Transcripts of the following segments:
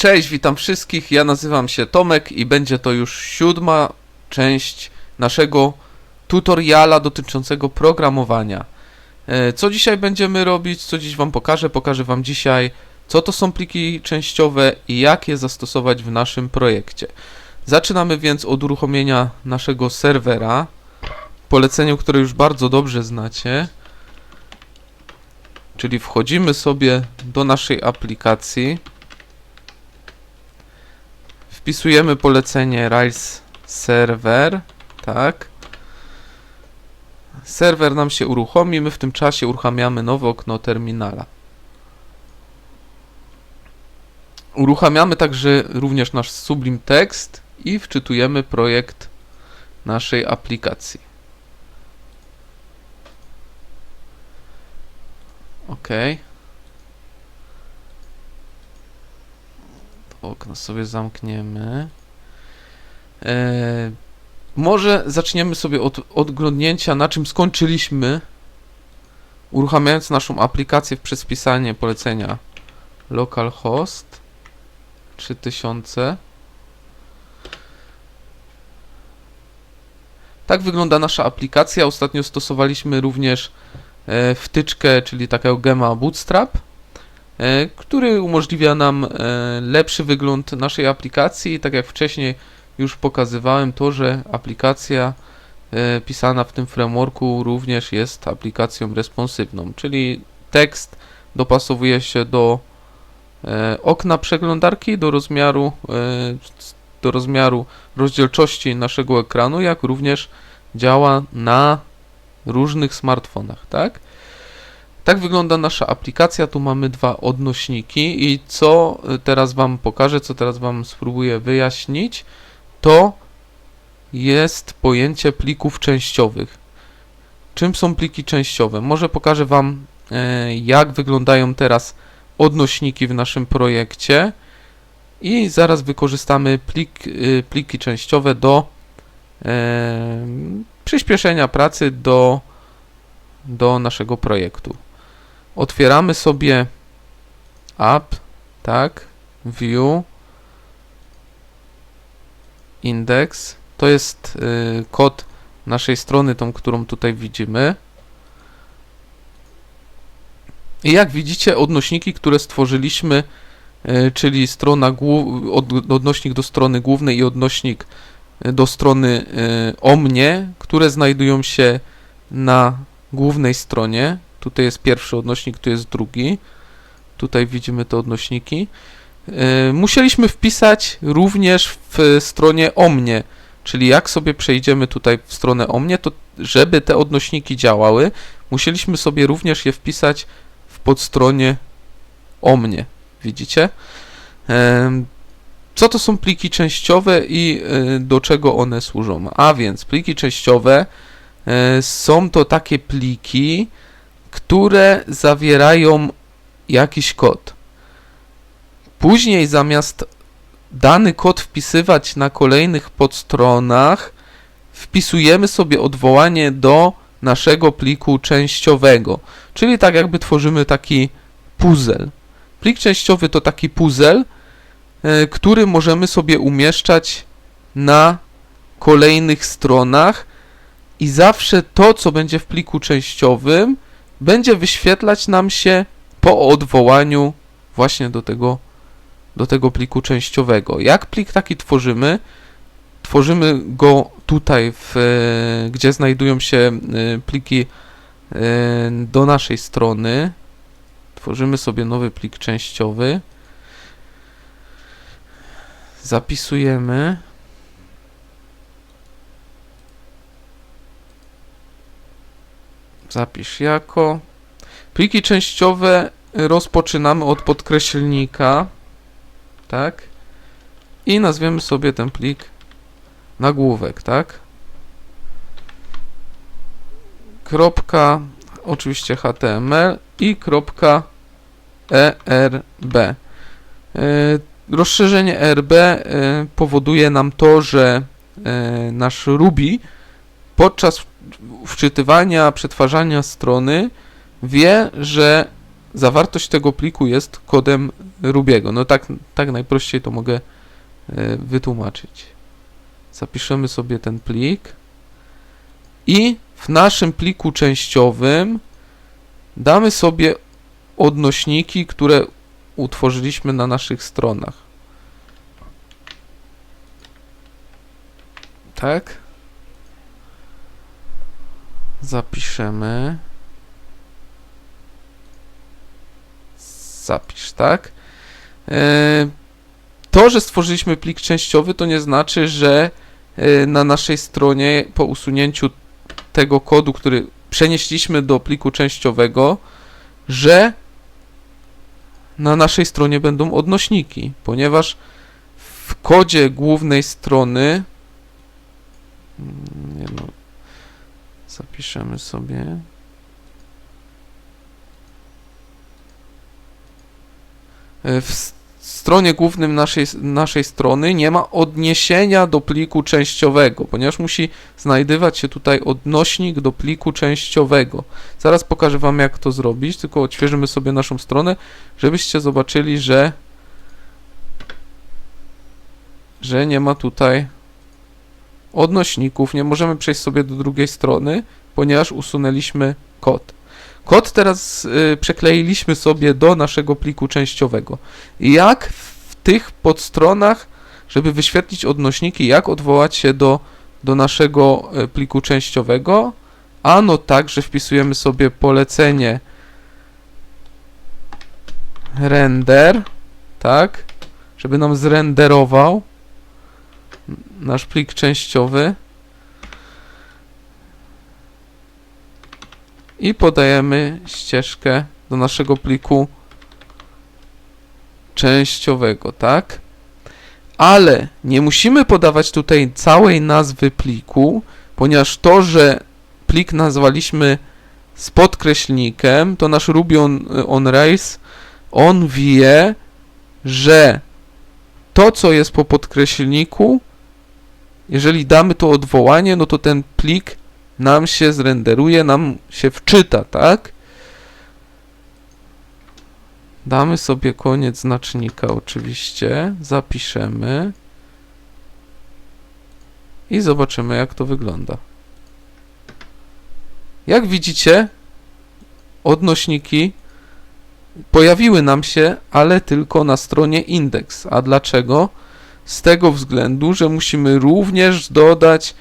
Cześć, witam wszystkich. Ja nazywam się Tomek i będzie to już siódma część naszego tutoriala dotyczącego programowania. E, Co dzisiaj będziemy robić? Co dziś Wam pokażę? Pokażę Wam dzisiaj, co to są pliki częściowe i jak je zastosować w naszym projekcie. Zaczynamy więc od uruchomienia naszego serwera. Poleceniu, które już bardzo dobrze znacie. Czyli wchodzimy sobie do naszej aplikacji. Wpisujemy polecenie Rails Server, tak. Serwer nam się uruchomi, my w tym czasie uruchamiamy nowe okno terminala. Uruchamiamy także również nasz Sublim Text i wczytujemy projekt naszej aplikacji. OK. Okno sobie zamkniemy. E, może zaczniemy sobie od odglądnięcia, na czym skończyliśmy, uruchamiając naszą aplikację przez wpisanie polecenia localhost 3000. Tak wygląda nasza aplikacja. Ostatnio stosowaliśmy również e, wtyczkę, czyli takiego gema Bootstrap, który umożliwia nam e, lepszy wygląd naszej aplikacji. Tak jak wcześniej już pokazywałem, to, że aplikacja e, pisana w tym frameworku również jest aplikacją responsywną, czyli tekst dopasowuje się do e, okna przeglądarki, do rozmiaru, e, do rozmiaru rozdzielczości naszego ekranu, jak również działa na różnych smartfonach, tak? Tak wygląda nasza aplikacja. Tu mamy dwa odnośniki i co e, teraz Wam pokażę, co teraz Wam spróbuję wyjaśnić, to jest pojęcie plików częściowych. Czym są pliki częściowe? Może pokażę Wam, e, jak wyglądają teraz odnośniki w naszym projekcie i zaraz wykorzystamy plik, e, pliki częściowe do przyspieszenia pracy do, do naszego projektu. Otwieramy sobie app, tak, view, index. To jest y, kod naszej strony, tą, którą tutaj widzimy. I jak widzicie, odnośniki, które stworzyliśmy, y, czyli strona od, odnośnik do strony głównej i odnośnik y, do strony y, o mnie, które znajdują się na głównej stronie. Tutaj jest pierwszy odnośnik, tu jest drugi. Tutaj widzimy te odnośniki. Y, Musieliśmy wpisać również w stronie o mnie, czyli jak sobie przejdziemy tutaj w stronę o mnie, to żeby te odnośniki działały, musieliśmy sobie również je wpisać w podstronie o mnie. Widzicie? Em, Co to są pliki częściowe i y, do czego one służą? A więc pliki częściowe są to takie pliki, które zawierają jakiś kod. Później zamiast dany kod wpisywać na kolejnych podstronach, wpisujemy sobie odwołanie do naszego pliku częściowego. Czyli tak jakby tworzymy taki puzzle. Plik częściowy to taki puzzle, e, który możemy sobie umieszczać na kolejnych stronach i zawsze to, co będzie w pliku częściowym, będzie wyświetlać nam się po odwołaniu właśnie do tego do tego pliku częściowego. Jak plik taki tworzymy? Tworzymy go tutaj, w, e, gdzie znajdują się e, pliki e, do naszej strony. Tworzymy sobie nowy plik częściowy. Zapisujemy. Zapisz jako. Pliki częściowe rozpoczynamy od podkreślnika tak? I nazwiemy sobie ten plik nagłówek, tak? Kropka, oczywiście HTML i kropka ERB. E, rozszerzenie ERB e, powoduje nam to, że e, nasz Ruby podczas wczytywania, przetwarzania strony wie, że zawartość tego pliku jest kodem Rubiego. No tak, tak najprościej to mogę e, wytłumaczyć. Zapiszemy sobie ten plik i w naszym pliku częściowym damy sobie odnośniki, które utworzyliśmy na naszych stronach. Tak? Zapiszemy. Zapisz, tak? E, To, że stworzyliśmy plik częściowy, to nie znaczy, że e, na naszej stronie po usunięciu tego kodu, który przenieśliśmy do pliku częściowego, że na naszej stronie będą odnośniki, ponieważ w kodzie głównej strony Mm, nie no, zapiszemy sobie E, w stronie głównym naszej, naszej strony nie ma odniesienia do pliku częściowego, ponieważ musi znajdywać się tutaj odnośnik do pliku częściowego. Zaraz pokażę Wam, jak to zrobić, tylko odświeżymy sobie naszą stronę, żebyście zobaczyli, że że nie ma tutaj odnośników, nie możemy przejść sobie do drugiej strony, ponieważ usunęliśmy kod. Kod teraz y, przekleiliśmy sobie do naszego pliku częściowego. Jak w tych podstronach, żeby wyświetlić odnośniki, jak odwołać się do, do naszego y, pliku częściowego? Ano tak, że wpisujemy sobie polecenie render, tak, żeby nam zrenderował nasz plik częściowy i podajemy ścieżkę do naszego pliku częściowego, tak? Ale nie musimy podawać tutaj całej nazwy pliku, ponieważ to, że plik nazwaliśmy z podkreślnikiem, to nasz Ruby on, on Rails, on wie, że to, co jest po podkreślniku, jeżeli damy to odwołanie, no to ten plik nam się zrenderuje, nam się wczyta, tak? Damy sobie koniec znacznika oczywiście, zapiszemy i zobaczymy jak to wygląda. Jak widzicie, odnośniki pojawiły nam się, ale tylko na stronie indeks. A dlaczego? Z tego względu, że musimy również dodać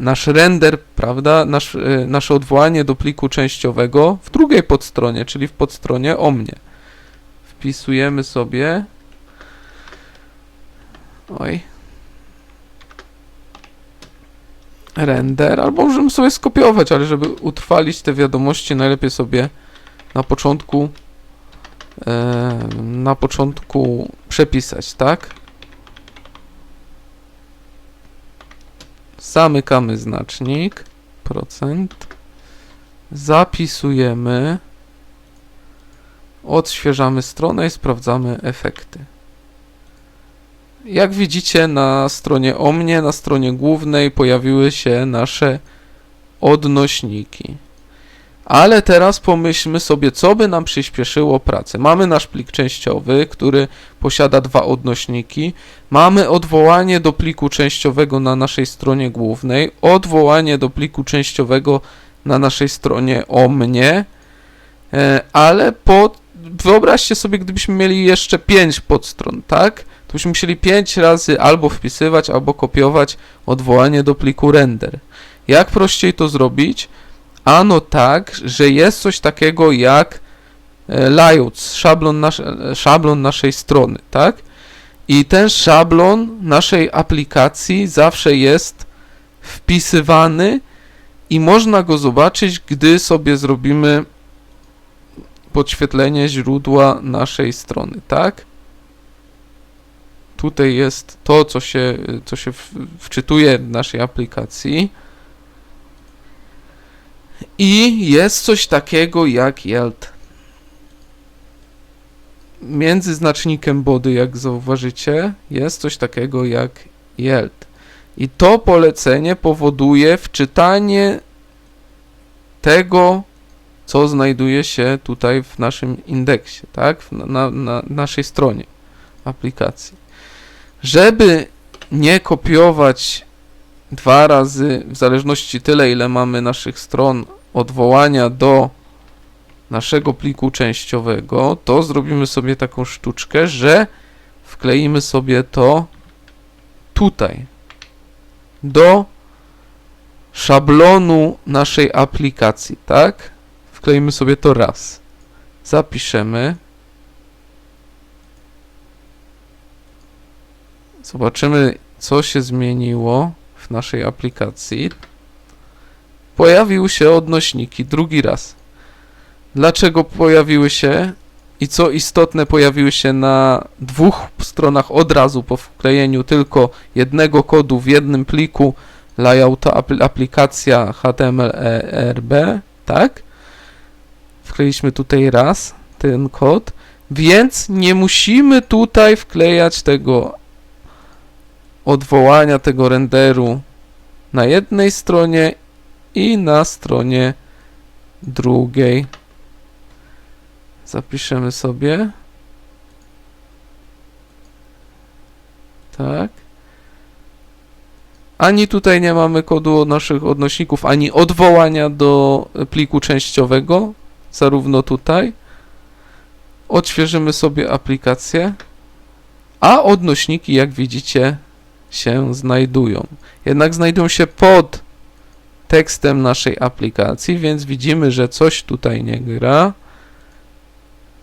nasz render, prawda, nasz, e, nasze odwołanie do pliku częściowego w drugiej podstronie, czyli w podstronie o mnie. Wpisujemy sobie. Oj. Render, albo możemy sobie skopiować, ale żeby utrwalić te wiadomości, najlepiej sobie na początku na początku przepisać, tak? Zamykamy znacznik, procent, zapisujemy, odświeżamy stronę i sprawdzamy efekty. Jak widzicie na stronie o mnie, na stronie głównej pojawiły się nasze odnośniki. Ale teraz pomyślmy sobie, co by nam przyspieszyło pracę. Mamy nasz plik częściowy, który posiada dwa odnośniki. Mamy odwołanie do pliku częściowego na naszej stronie głównej, odwołanie do pliku częściowego na naszej stronie o mnie, e, ale po, wyobraźcie sobie, gdybyśmy mieli jeszcze 5 podstron, tak? To byśmy musieli 5 razy albo wpisywać, albo kopiować odwołanie do pliku render. Jak prościej to zrobić? Ano tak, że jest coś takiego jak e, layouts, szablon, nasz, e, szablon naszej strony, tak? I ten szablon naszej aplikacji zawsze jest wpisywany i można go zobaczyć, gdy sobie zrobimy podświetlenie źródła naszej strony, tak? Tutaj jest to, co się, co się wczytuje w naszej aplikacji. I jest coś takiego jak yield. Między znacznikiem body, jak zauważycie, jest coś takiego jak yield. I to polecenie powoduje wczytanie tego co znajduje się tutaj w naszym indeksie, tak? W- Na, na naszej stronie aplikacji. Żeby nie kopiować dwa razy, w zależności tyle, ile mamy naszych stron odwołania do naszego pliku częściowego, to zrobimy sobie taką sztuczkę, że wkleimy sobie to tutaj do szablonu naszej aplikacji, tak? Wkleimy sobie to raz. Zapiszemy. Zobaczymy, co się zmieniło naszej aplikacji. Pojawiły się odnośniki drugi raz. Dlaczego pojawiły się i co istotne, pojawiły się na dwóch stronach od razu po wklejeniu tylko jednego kodu w jednym pliku layouta apl- aplikacja HTML-ERB, tak? Wkleiliśmy tutaj raz ten kod, więc nie musimy tutaj wklejać tego odwołania tego renderu na jednej stronie i na stronie drugiej. Zapiszemy sobie. Tak. Ani tutaj nie mamy kodu od naszych odnośników, ani odwołania do pliku częściowego, zarówno tutaj. Odświeżymy sobie aplikację, a odnośniki, jak widzicie, się znajdują. Jednak znajdują się pod tekstem naszej aplikacji, więc widzimy, że coś tutaj nie gra.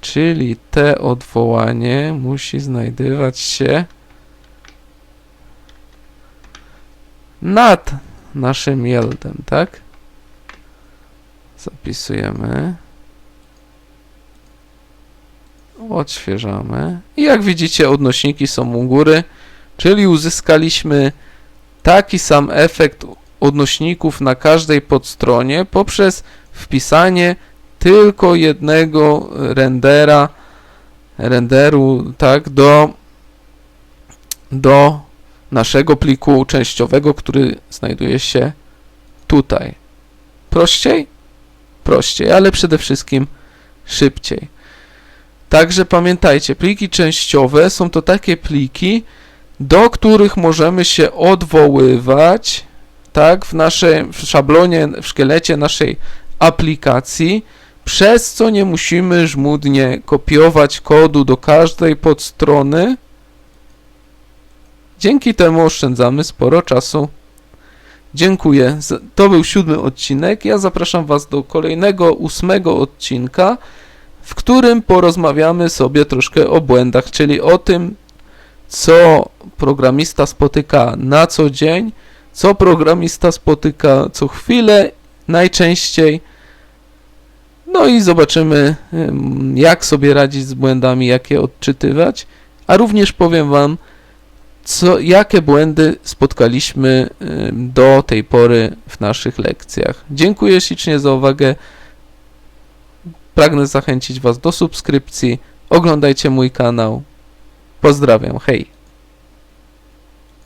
Czyli te odwołanie musi znajdować się nad naszym yieldem, tak? Zapisujemy. Odświeżamy. I jak widzicie, odnośniki są u góry, czyli uzyskaliśmy taki sam efekt odnośników na każdej podstronie poprzez wpisanie tylko jednego rendera, renderu, tak, do, do naszego pliku częściowego, który znajduje się tutaj. Prościej? Prościej, ale przede wszystkim szybciej. Także pamiętajcie, pliki częściowe są to takie pliki, do których możemy się odwoływać, tak, w naszej w szablonie, w szkielecie naszej aplikacji, przez co nie musimy żmudnie kopiować kodu do każdej podstrony. Dzięki temu oszczędzamy sporo czasu. Dziękuję. To był siódmy odcinek. Ja zapraszam Was do kolejnego, ósmego odcinka, w którym porozmawiamy sobie troszkę o błędach, czyli o tym, co programista spotyka na co dzień, co programista spotyka co chwilę, najczęściej. No i zobaczymy, ym, jak sobie radzić z błędami, jak je odczytywać, a również powiem Wam, co, jakie błędy spotkaliśmy do tej pory w naszych lekcjach. Dziękuję ślicznie za uwagę. Pragnę zachęcić Was do subskrypcji. Oglądajcie mój kanał. Pozdrawiam, hej!